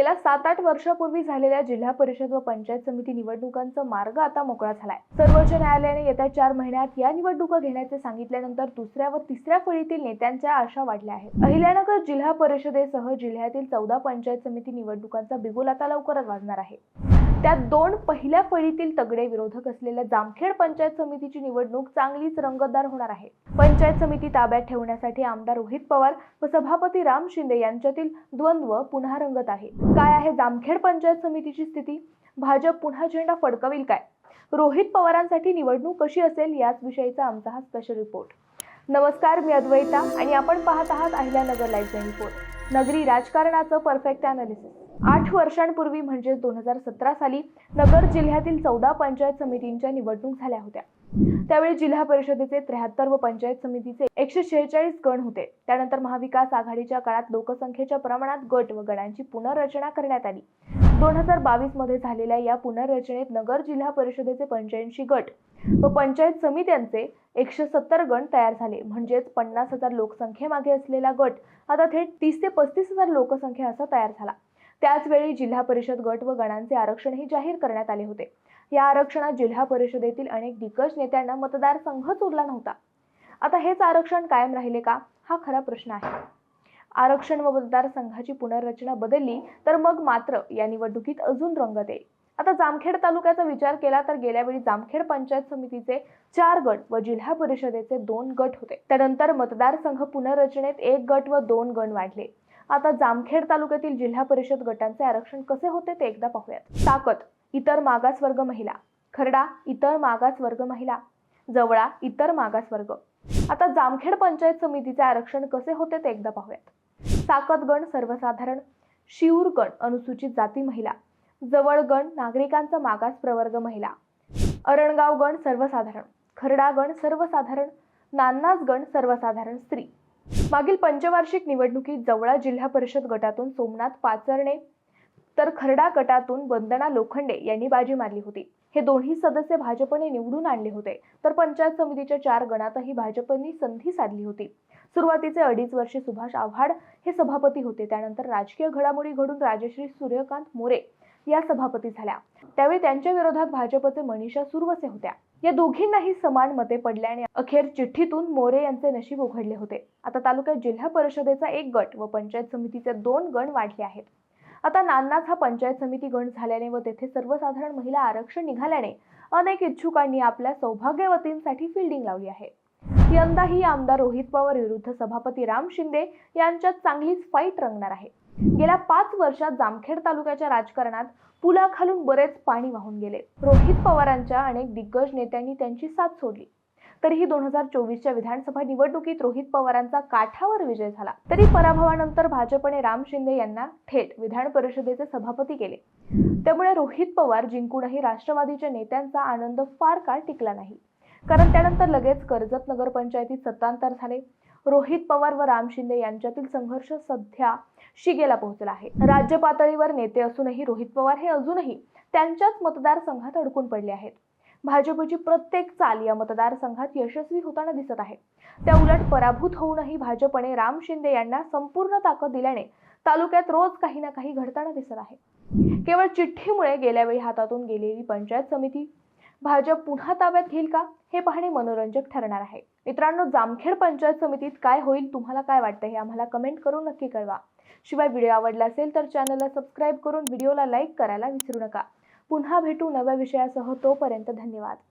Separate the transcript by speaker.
Speaker 1: गेल्या सात आठ वर्षापूर्वी झालेल्या जिल्हा परिषद व पंचायत समिती निवडणुकांचा मार्ग आता मोकळा झालाय. सर्वोच्च न्यायालयाने येत्या चार महिन्यात या निवडणुका घेण्याचे सांगितल्यानंतर दुसऱ्या व तिसऱ्या फळीतील नेत्यांच्या आशा वाढल्या आहेत. अहिल्यानगर जिल्हा परिषदेसह जिल्ह्यातील चौदा पंचायत समिती निवडणुकांचा बिगुल आता लवकरच वाजणार आहे. त्यात दोन पहिल्या फळीतील तगडे विरोधक असलेल्या जामखेड पंचायत समितीची निवडणूक चांगलीच रंगतदार होणार आहे. पंचायत समिती ताब्यात ठेवण्यासाठी आमदार रोहित पवार व सभापती राम शिंदे यांच्यातील द्वंद्व पुन्हा रंगत आहे. काय आहे जामखेड पंचायत समितीची स्थिती? भाजप पुन्हा झेंडा फडकवील काय? रोहित पवारांसाठी निवडणूक कशी असेल याच विषयीचा आमचा हा स्पेशल रिपोर्ट नमस्कार मी अद्वैता आणि आपण पाहत आहात अहिल्यानगर लाईव्ह रिपोर्ट नगरी राजकारणाचं परफेक्ट अनालिसिस आठ वर्षांपूर्वी म्हणजे दोन हजार सतरा साली नगर जिल्ह्यातील चौदा पंचायत समितींच्या निवडणूक झाल्या होत्या. त्यावेळी जिल्हा परिषदेचे त्र्याहत्तर व पंचायत समितीचे एकशे शेहेचाळीस गण होते. त्यानंतर महाविकास आघाडीच्या काळात लोकसंख्येच्या प्रमाणात गट व गणांची पुनर्रचना करण्यात आली. दोन हजार बावीसमध्ये झालेल्या या पुनर्रचनेत नगर जिल्हा परिषदेचे पंच्याऐंशी गट व पंचायत समित्यांचे एकशे सत्तर गण तयार झाले. म्हणजेच पन्नास हजार लोकसंख्येमागे असलेला गट आता थेट तीस ते पस्तीस हजार लोकसंख्या असा तयार झाला. त्याचवेळी जिल्हा परिषद गट व गणांचे आरक्षणही जाहीर करण्यात आले होते. या आरक्षणात जिल्हा परिषदेतील अनेक दिग्गज नेत्यांना मतदारसंघच उरला नव्हता. आता हेच आरक्षण कायम राहिले का? हा खरा प्रश्न आहे. आरक्षण व मतदारसंघाची पुनर्रचना बदलली तर मग मात्र या निवडणुकीत अजून रंगत येईल आता जामखेड तालुक्याचा विचार केला तर गेल्या वेळी जामखेड पंचायत समितीचे चार गट व जिल्हा परिषदेचे दोन गट होते. त्यानंतर मतदारसंघ पुनर्रचनेत एक गट व दोन गण वाढले. आता जामखेड तालुक्यातील जिल्हा परिषद गटांचे आरक्षण कसे होते ते एकदा पाहूयात. ताकद इतर मागास वर्ग महिला. खरडा इतर मागास वर्ग महिला. जवळा इतर मागास वर्ग आता जामखेड पंचायत समितीचे आरक्षण कसे होते ते एकदा पाहूयात. साकत गण सर्वसाधारण शिऊर गण अनुसूचित जाती महिला जवळ गण नागरिकांचा मागास प्रवर्ग महिला अरणगाव गण सर्वसाधारण खरडा गण सर्वसाधारण नान्नास गण सर्वसाधारण स्त्री. मागील पंचवार्षिक निवडणुकीत जवळा जिल्हा परिषद गटातून सोमनाथ पाचरणे तर खरडा गटातून वंदना लोखंडे यांनी बाजी मारली होती. हे दोन्ही सदस्य भाजपने निवडून आणले होते. तर पंचायत समितीच्या चार गणातही भाजपने संधी साधली होती. सुरुवातीचे अडीच वर्षे सुभाष आव्हाड हे सभापती होते. त्यानंतर राजकीय घडामोडी घडून राजश्री सूर्यकांत मोरे या सभापती झाल्या. त्यावेळी त्यांच्या विरोधात भाजपचे मनीषा सुरवसे होत्या. या दोघींनाही समान मते पडल्याने अखेर चिठ्ठीतून मोरे यांचे नशीब उघडले होते. आता तालुक्यात जिल्हा परिषदेचा एक गट व पंचायत समितीचे दोन गण वाढले आहेत. आता नान्नाच हा पंचायत समिती गण झाल्याने व तेथे सर्वसाधारण महिला आरक्षण निघाल्याने अनेक इच्छुकांनी आपल्या सौभाग्यवतींसाठी फिल्डिंग लावली आहे. यंदाही आमदार रोहित पवार विरुद्ध सभापती राम शिंदे यांच्यात चांगलीच फाईट रंगणार आहे. गेल्या पाच वर्षात जामखेड तालुक्याच्या राजकारणात पुलाखालून बरेच पाणी वाहून गेले. रोहित पवारांच्या अनेक दिग्गज नेत्यांनी त्यांची साथ सोडली. तरीही दोन हजार चोवीसच्या विधानसभा निवडणुकीत रोहित पवारांचा काठावर विजय झाला. तरी पराभवानंतर भाजपने राम शिंदे यांना थेट विधान परिषदेचे सभापती केले. त्यामुळे रोहित पवार जिंकूनही राष्ट्रवादीच्या नेत्यांचा आनंद फार काळ टिकला नाही. कारण त्यानंतर लगेच कर्जत नगरपंचायतीत सत्तांतर झाले. रोहित पवार व राम शिंदे यांच्यातील संघर्ष सध्या शिगेला पोहोचला आहे. राज्य पातळीवर नेते असूनही रोहित पवार हे अजूनही त्यांच्याच मतदारसंघात अडकून पडले आहेत. भाजपची प्रत्येक चाल या मतदारसंघात यशस्वी होताना दिसत आहे. त्या उलट पराभूत होऊनही भाजपने राम शिंदे यांना संपूर्ण ताकद दिल्याने तालुक्यात रोज काही ना काही घडताना दिसत आहे. केवळ चिठ्ठीमुळे गेल्या वेळी हातातून गेलेली पंचायत समिती भाजप पुन्हा ताब्यात घेईल का? हे पाहणे मनोरंजक ठरणार आहे. मित्रांनो जामखेड पंचायत समितीत काय होईल तुम्हाला काय वाटतं हे आम्हाला कमेंट करून नक्की कळवा. शिवाय व्हिडिओ आवडला असेल तर चॅनलला सबस्क्राईब करून व्हिडिओला लाईक करायला विसरू नका. पुन्हा भेटू नव्या विषयासह तोपर्यंत धन्यवाद.